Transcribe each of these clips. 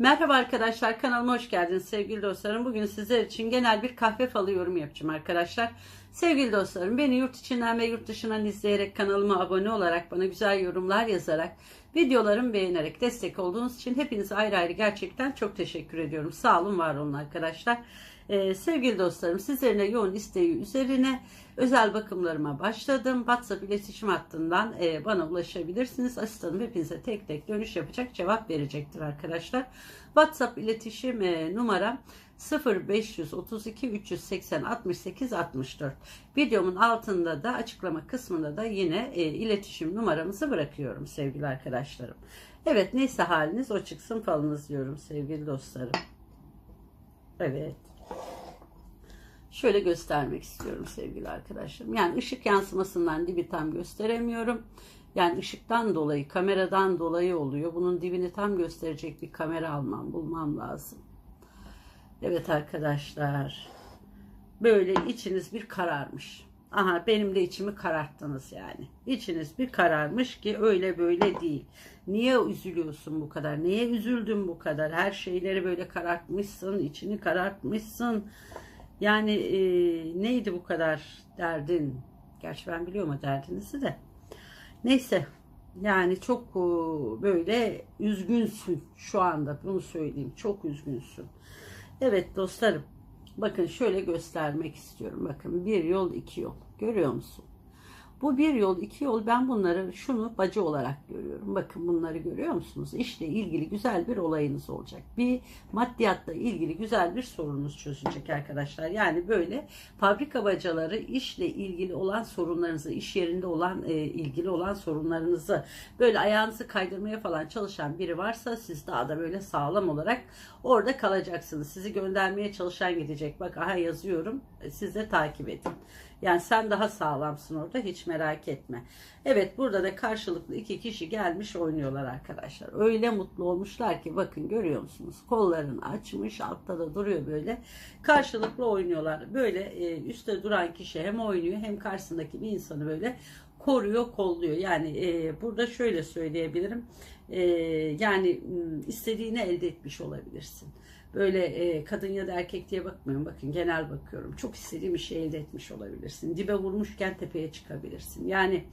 Merhaba arkadaşlar kanalıma hoş geldiniz sevgili dostlarım. Bugün sizler için genel bir kahve falı yorum yapacağım arkadaşlar. Sevgili dostlarım beni yurt içinden ve yurt dışından izleyerek kanalıma abone olarak bana güzel yorumlar yazarak videolarımı beğenerek destek olduğunuz için hepinize ayrı ayrı gerçekten çok teşekkür ediyorum. Sağ olun var olun arkadaşlar. Ee, sevgili dostlarım sizlerin yoğun isteği üzerine özel bakımlarıma başladım. WhatsApp iletişim hattından e, bana ulaşabilirsiniz. Asistanım hepinize tek tek dönüş yapacak cevap verecektir arkadaşlar. WhatsApp iletişim e, numaram 0532 380 68 64. Videomun altında da açıklama kısmında da yine e, iletişim numaramızı bırakıyorum sevgili arkadaşlarım. Evet neyse haliniz o çıksın falınız diyorum sevgili dostlarım. Evet. Şöyle göstermek istiyorum sevgili arkadaşlarım. Yani ışık yansımasından dibi tam gösteremiyorum. Yani ışıktan dolayı, kameradan dolayı oluyor. Bunun dibini tam gösterecek bir kamera almam, bulmam lazım. Evet arkadaşlar. Böyle içiniz bir kararmış. Aha benim de içimi kararttınız yani. İçiniz bir kararmış ki öyle böyle değil. Niye üzülüyorsun bu kadar? Niye üzüldün bu kadar? Her şeyleri böyle karartmışsın, içini karartmışsın. Yani e, neydi bu kadar derdin? Gerçi ben biliyorum o derdinizi de. Neyse yani çok e, böyle üzgünsün şu anda bunu söyleyeyim. Çok üzgünsün. Evet dostlarım bakın şöyle göstermek istiyorum. Bakın bir yol iki yol görüyor musun? Bu bir yol, iki yol ben bunları şunu bacı olarak görüyorum. Bakın bunları görüyor musunuz? İşle ilgili güzel bir olayınız olacak. Bir maddiyatla ilgili güzel bir sorununuz çözülecek arkadaşlar. Yani böyle fabrika bacaları işle ilgili olan sorunlarınızı, iş yerinde olan e, ilgili olan sorunlarınızı böyle ayağınızı kaydırmaya falan çalışan biri varsa siz daha da böyle sağlam olarak orada kalacaksınız. Sizi göndermeye çalışan gidecek. Bak aha yazıyorum. Siz de takip edin. Yani sen daha sağlamsın orada hiç merak etme. Evet burada da karşılıklı iki kişi gelmiş oynuyorlar arkadaşlar. Öyle mutlu olmuşlar ki bakın görüyor musunuz? Kollarını açmış altta da duruyor böyle. Karşılıklı oynuyorlar. Böyle e, üstte duran kişi hem oynuyor hem karşısındaki bir insanı böyle koruyor, kolluyor. Yani e, burada şöyle söyleyebilirim. E, yani istediğini elde etmiş olabilirsin. Böyle e, kadın ya da erkek diye bakmıyorum. Bakın genel bakıyorum. Çok istediğim bir şey elde etmiş olabilirsin. Dibe vurmuşken tepeye çıkabilirsin. Yani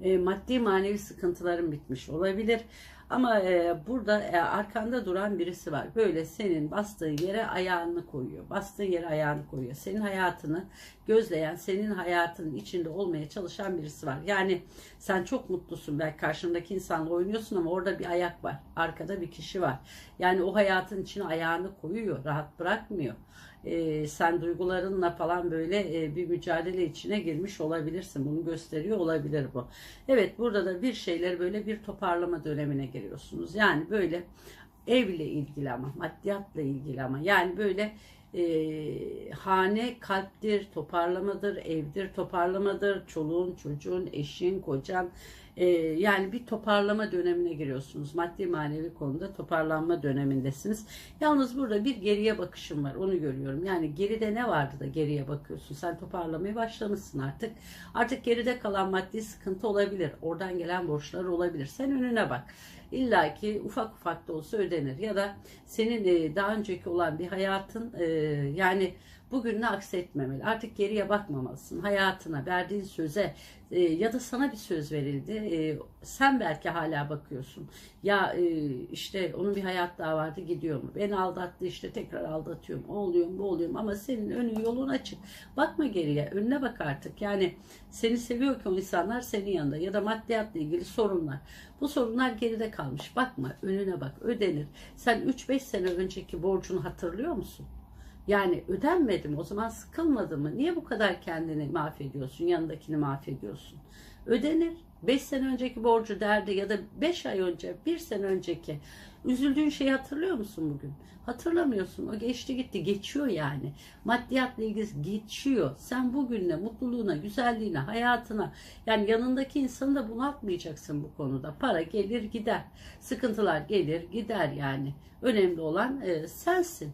e, maddi manevi sıkıntıların bitmiş olabilir. Ama e, burada e, arkanda duran birisi var. Böyle senin bastığın yere ayağını koyuyor. Bastığın yere ayağını koyuyor. Senin hayatını gözleyen, senin hayatının içinde olmaya çalışan birisi var. Yani sen çok mutlusun. Belki karşındaki insanla oynuyorsun ama orada bir ayak var. Arkada bir kişi var. Yani o hayatın içine ayağını koyuyor. Rahat bırakmıyor e, sen duygularınla falan böyle e, bir mücadele içine girmiş olabilirsin. Bunu gösteriyor olabilir bu. Evet burada da bir şeyleri böyle bir toparlama dönemine giriyorsunuz. Yani böyle evle ilgili ama maddiyatla ilgili ama yani böyle e, hane kalptir, toparlamadır, evdir, toparlamadır, çoluğun, çocuğun, eşin, kocan e, yani bir toparlama dönemine giriyorsunuz. Maddi manevi konuda toparlanma dönemindesiniz. Yalnız burada bir geriye bakışım var. Onu görüyorum. Yani geride ne vardı da geriye bakıyorsun. Sen toparlamaya başlamışsın artık. Artık geride kalan maddi sıkıntı olabilir. Oradan gelen borçlar olabilir. Sen önüne bak. İlla ki ufak ufak da olsa ödenir. Ya da senin e, daha önceki olan bir hayatın e, yani bugününü aksetmemeli. Artık geriye bakmamalısın. Hayatına, verdiğin söze e, ya da sana bir söz verildi. E, sen belki hala bakıyorsun. Ya e, işte onun bir hayat daha vardı gidiyor mu? Beni aldattı işte tekrar aldatıyor mu? O oluyor? Bu oluyor? Ama senin önün yolun açık. Bakma geriye. Önüne bak artık. Yani seni seviyor ki o insanlar senin yanında. Ya da maddiyatla ilgili sorunlar. Bu sorunlar geride kalmış. Bakma. Önüne bak. Ödenir. Sen 3-5 sene önceki borcunu hatırlıyor musun? Yani ödenmedi mi? O zaman sıkılmadı mı? Niye bu kadar kendini mahvediyorsun? Yanındakini mahvediyorsun? Ödenir. 5 sene önceki borcu derdi ya da 5 ay önce, 1 sene önceki üzüldüğün şeyi hatırlıyor musun bugün? Hatırlamıyorsun. O geçti gitti. Geçiyor yani. Maddiyatla ilgili geçiyor. Sen bugünle, mutluluğuna, güzelliğine, hayatına yani yanındaki insanı da bunaltmayacaksın bu konuda. Para gelir gider. Sıkıntılar gelir gider yani. Önemli olan e, sensin.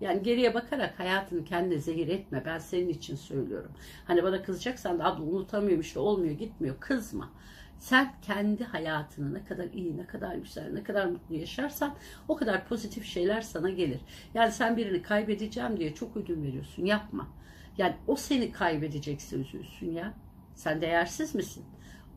Yani geriye bakarak hayatını kendine zehir etme. Ben senin için söylüyorum. Hani bana kızacaksan da abla unutamıyorum işte olmuyor gitmiyor. Kızma. Sen kendi hayatını ne kadar iyi, ne kadar güzel, ne kadar mutlu yaşarsan o kadar pozitif şeyler sana gelir. Yani sen birini kaybedeceğim diye çok ödün veriyorsun. Yapma. Yani o seni kaybedecekse üzülsün ya. Sen değersiz misin?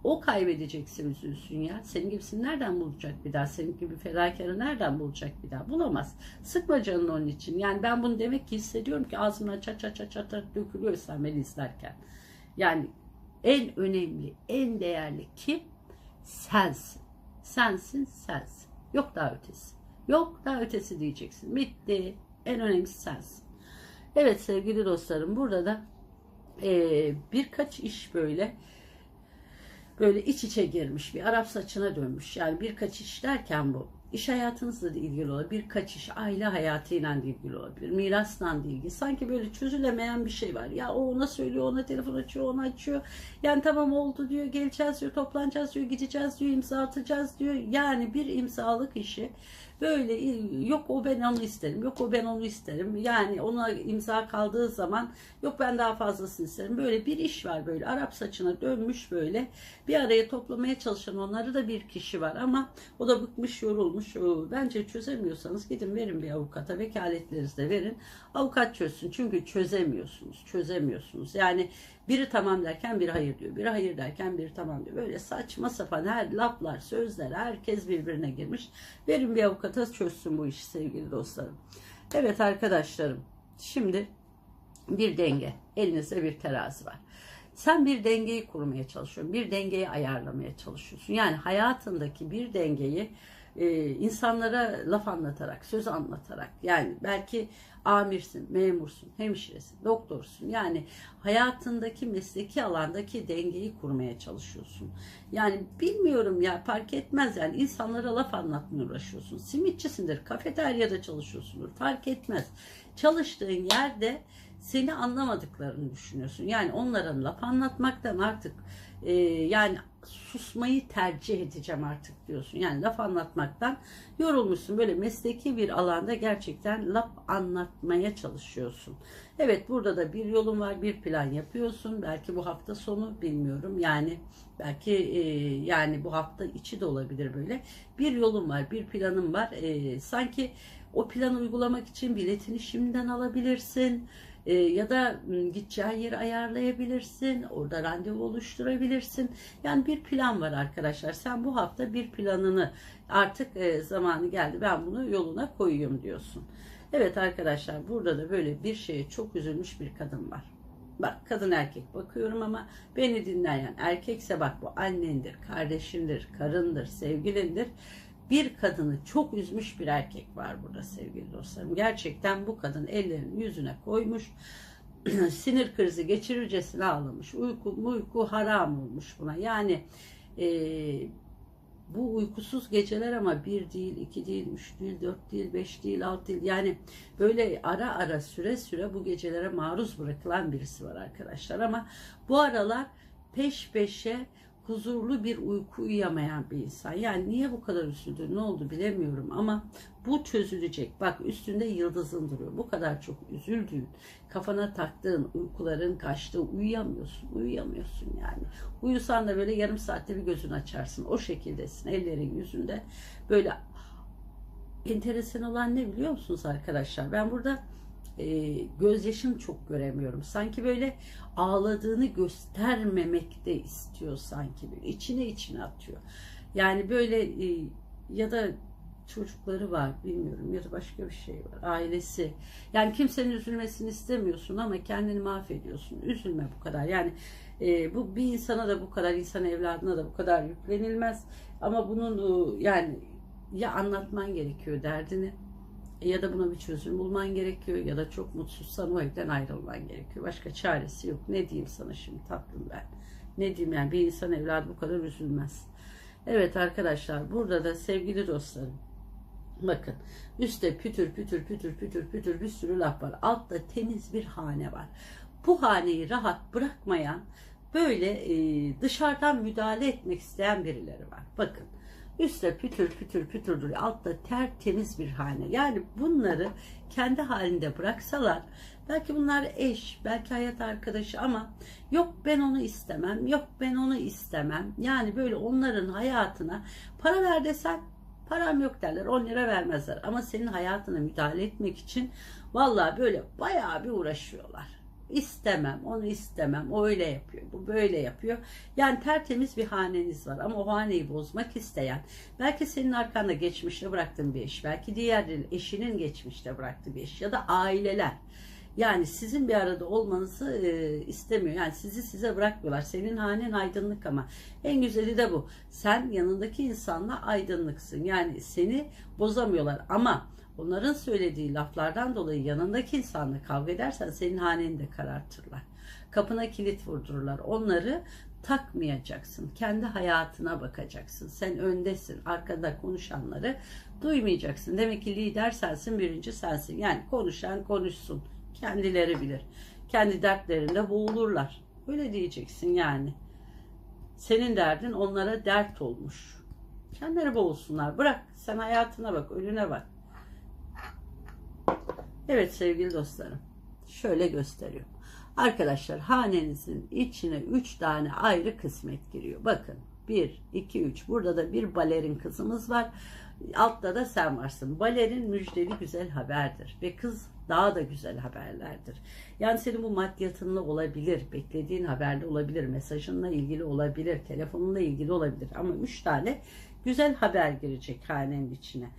O kaybedecekse üzülsün ya. Senin gibisini nereden bulacak bir daha? Senin gibi fedakarı nereden bulacak bir daha? Bulamaz. Sıkma canını onun için. Yani ben bunu demek ki hissediyorum ki ağzımdan çat çat çat çat dökülüyor sen beni izlerken. Yani en önemli, en değerli kim? Sensin. Sensin, sensin. Yok daha ötesi. Yok daha ötesi diyeceksin. Bitti. En önemlisi sensin. Evet sevgili dostlarım burada da e, birkaç iş böyle böyle iç içe girmiş bir Arap saçına dönmüş. Yani birkaç iş derken bu iş hayatınızla da ilgili olabilir. Birkaç iş aile hayatıyla da ilgili olabilir. Mirasla da ilgili. Sanki böyle çözülemeyen bir şey var. Ya o ona söylüyor, ona telefon açıyor, ona açıyor. Yani tamam oldu diyor, geleceğiz diyor, toplanacağız diyor, gideceğiz diyor, imza atacağız diyor. Yani bir imzalık işi böyle yok o ben onu isterim, yok o ben onu isterim. Yani ona imza kaldığı zaman yok ben daha fazlasını isterim. Böyle bir iş var böyle Arap saçına dönmüş böyle bir araya toplamaya çalışan onları da bir kişi var ama o da bıkmış yorulmuş. Bence çözemiyorsanız gidin verin bir avukata vekaletlerinizi de verin. Avukat çözsün çünkü çözemiyorsunuz çözemiyorsunuz. Yani biri tamam derken biri hayır diyor. Biri hayır derken biri tamam diyor. Böyle saçma sapan her laflar, sözler herkes birbirine girmiş. Verin bir avukata çözsün bu işi sevgili dostlarım. Evet arkadaşlarım. Şimdi bir denge. Elinizde bir terazi var. Sen bir dengeyi kurmaya çalışıyorsun. Bir dengeyi ayarlamaya çalışıyorsun. Yani hayatındaki bir dengeyi e, insanlara laf anlatarak, söz anlatarak yani belki amirsin, memursun, hemşiresin, doktorsun. Yani hayatındaki mesleki alandaki dengeyi kurmaya çalışıyorsun. Yani bilmiyorum ya fark etmez yani insanlara laf anlatmaya uğraşıyorsun. Simitçisindir, kafeteryada çalışıyorsundur fark etmez. Çalıştığın yerde seni anlamadıklarını düşünüyorsun. Yani onlara laf anlatmaktan artık e, yani susmayı tercih edeceğim artık diyorsun. Yani laf anlatmaktan yorulmuşsun. Böyle mesleki bir alanda gerçekten laf anlatmaya çalışıyorsun. Evet burada da bir yolun var, bir plan yapıyorsun. Belki bu hafta sonu bilmiyorum. Yani belki e, yani bu hafta içi de olabilir böyle. Bir yolun var, bir planın var. E, sanki o planı uygulamak için biletini şimdiden alabilirsin e, ya da gideceğin yeri ayarlayabilirsin. Orada randevu oluşturabilirsin. Yani bir plan var arkadaşlar. Sen bu hafta bir planını artık e, zamanı geldi ben bunu yoluna koyuyorum diyorsun. Evet arkadaşlar burada da böyle bir şeye çok üzülmüş bir kadın var. Bak kadın erkek bakıyorum ama beni dinleyen erkekse bak bu annendir, kardeşindir, karındır, sevgilindir bir kadını çok üzmüş bir erkek var burada sevgili dostlarım. Gerçekten bu kadın ellerini yüzüne koymuş. sinir krizi geçirircesine ağlamış. Uyku, uyku haram olmuş buna. Yani e, bu uykusuz geceler ama bir değil, iki değil, üç değil, dört değil, beş değil, altı değil. Yani böyle ara ara süre süre bu gecelere maruz bırakılan birisi var arkadaşlar. Ama bu aralar peş peşe huzurlu bir uyku uyuyamayan bir insan. Yani niye bu kadar üzüldü ne oldu bilemiyorum ama bu çözülecek. Bak üstünde yıldızın duruyor. Bu kadar çok üzüldüğün, kafana taktığın, uykuların kaçtığı uyuyamıyorsun. Uyuyamıyorsun yani. Uyusan da böyle yarım saatte bir gözünü açarsın. O şekildesin. Ellerin yüzünde böyle enteresan olan ne biliyor musunuz arkadaşlar? Ben burada e, gözyaşını çok göremiyorum. Sanki böyle ağladığını göstermemek de istiyor sanki. Böyle içine içine atıyor. Yani böyle e, ya da çocukları var bilmiyorum ya da başka bir şey var ailesi yani kimsenin üzülmesini istemiyorsun ama kendini mahvediyorsun üzülme bu kadar yani e, bu bir insana da bu kadar insan evladına da bu kadar yüklenilmez ama bunun e, yani ya anlatman gerekiyor derdini ya da buna bir çözüm bulman gerekiyor ya da çok mutsuzsan o evden ayrılman gerekiyor. Başka çaresi yok. Ne diyeyim sana şimdi tatlım ben. Ne diyeyim yani bir insan evladı bu kadar üzülmez. Evet arkadaşlar burada da sevgili dostlarım bakın üstte pütür pütür pütür pütür pütür bir sürü laf var. Altta temiz bir hane var. Bu haneyi rahat bırakmayan böyle e, dışarıdan müdahale etmek isteyen birileri var. Bakın Üstte pütür pütür pütür duruyor. Altta tertemiz bir hane. Yani bunları kendi halinde bıraksalar belki bunlar eş, belki hayat arkadaşı ama yok ben onu istemem, yok ben onu istemem. Yani böyle onların hayatına para ver desen param yok derler 10 lira vermezler ama senin hayatına müdahale etmek için vallahi böyle bayağı bir uğraşıyorlar. İstemem, onu istemem, o öyle yapıyor, bu böyle yapıyor. Yani tertemiz bir haneniz var ama o haneyi bozmak isteyen, belki senin arkanda geçmişte bıraktığın bir eş, belki diğer eşinin geçmişte bıraktığı bir eş ya da aileler. Yani sizin bir arada olmanızı e, istemiyor. Yani sizi size bırakmıyorlar. Senin hanen aydınlık ama en güzeli de bu. Sen yanındaki insanla aydınlıksın. Yani seni bozamıyorlar ama onların söylediği laflardan dolayı yanındaki insanla kavga edersen senin haneni de karartırlar. Kapına kilit vurdururlar. Onları takmayacaksın. Kendi hayatına bakacaksın. Sen öndesin. Arkada konuşanları duymayacaksın. Demek ki lider sensin, birinci sensin. Yani konuşan konuşsun. Kendileri bilir. Kendi dertlerinde boğulurlar. Öyle diyeceksin yani. Senin derdin onlara dert olmuş. Kendileri boğulsunlar. Bırak. Sen hayatına bak. Önüne bak. Evet sevgili dostlarım. Şöyle gösteriyorum. Arkadaşlar hanenizin içine 3 tane ayrı kısmet giriyor. Bakın 1, 2, 3. Burada da bir balerin kızımız var. Altta da sen varsın. Balerin müjdeli güzel haberdir. Ve kız daha da güzel haberlerdir. Yani senin bu maddiyatınla olabilir, beklediğin haberle olabilir, mesajınla ilgili olabilir, telefonunla ilgili olabilir. Ama üç tane güzel haber girecek hanenin içine.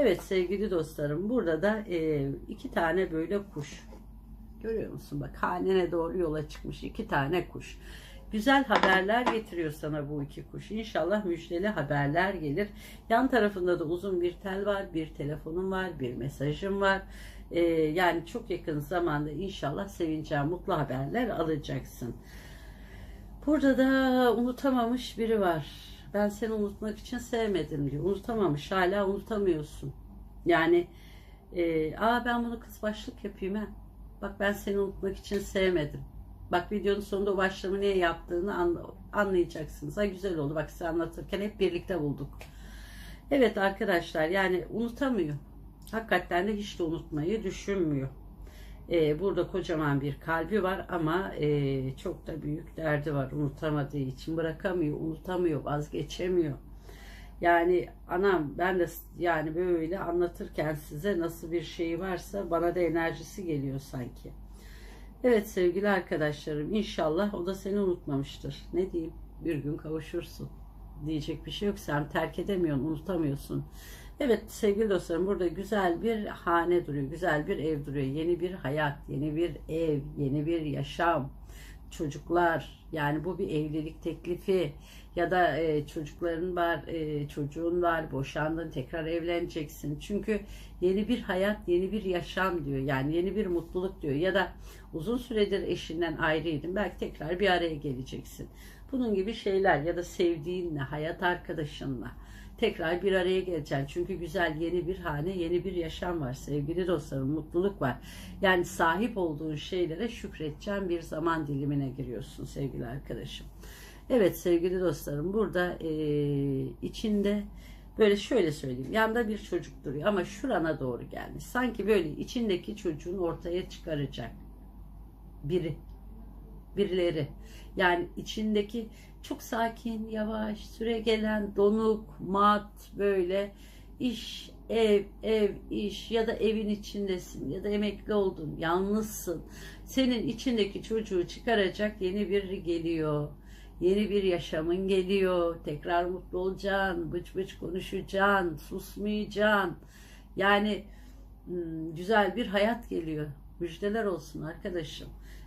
Evet sevgili dostlarım burada da e, iki tane böyle kuş. Görüyor musun bak hanene doğru yola çıkmış iki tane kuş. Güzel haberler getiriyor sana bu iki kuş. İnşallah müjdeli haberler gelir. Yan tarafında da uzun bir tel var, bir telefonum var, bir mesajım var. Ee, yani çok yakın zamanda inşallah sevineceğin mutlu haberler alacaksın. Burada da unutamamış biri var. Ben seni unutmak için sevmedim diyor. Unutamamış, hala unutamıyorsun. Yani e, aa ben bunu kız başlık yapayım ha. Bak ben seni unutmak için sevmedim. Bak videonun sonunda o başlığımı niye yaptığını anlayacaksınız. Ha güzel oldu. Bak size anlatırken hep birlikte bulduk. Evet arkadaşlar yani unutamıyor. Hakikaten de hiç de unutmayı düşünmüyor. Ee, burada kocaman bir kalbi var ama e, çok da büyük derdi var. Unutamadığı için bırakamıyor, unutamıyor, vazgeçemiyor. Yani anam ben de yani böyle anlatırken size nasıl bir şey varsa bana da enerjisi geliyor sanki. Evet sevgili arkadaşlarım inşallah o da seni unutmamıştır. Ne diyeyim bir gün kavuşursun. Diyecek bir şey yok. Sen terk edemiyorsun, unutamıyorsun. Evet sevgili dostlarım burada güzel bir hane duruyor. Güzel bir ev duruyor. Yeni bir hayat, yeni bir ev, yeni bir yaşam. Çocuklar yani bu bir evlilik teklifi ya da e, çocukların var, e, çocuğun var, boşandın tekrar evleneceksin. Çünkü yeni bir hayat, yeni bir yaşam diyor. Yani yeni bir mutluluk diyor. Ya da uzun süredir eşinden ayrıydın. Belki tekrar bir araya geleceksin. Bunun gibi şeyler ya da sevdiğinle, hayat arkadaşınla tekrar bir araya geleceksin. Çünkü güzel yeni bir hane, yeni bir yaşam var sevgili dostlarım, mutluluk var. Yani sahip olduğun şeylere şükredeceğin bir zaman dilimine giriyorsun sevgili arkadaşım. Evet sevgili dostlarım burada e, içinde böyle şöyle söyleyeyim. Yanında bir çocuk duruyor ama şurana doğru gelmiş. Sanki böyle içindeki çocuğun ortaya çıkaracak biri. Birileri. Yani içindeki çok sakin, yavaş, süre gelen, donuk, mat böyle iş, ev, ev, iş ya da evin içindesin ya da emekli oldun, yalnızsın. Senin içindeki çocuğu çıkaracak yeni biri geliyor Yeni bir yaşamın geliyor. Tekrar mutlu olacaksın. Bıç bıç konuşacaksın. Susmayacaksın. Yani hmm, güzel bir hayat geliyor. Müjdeler olsun arkadaşım.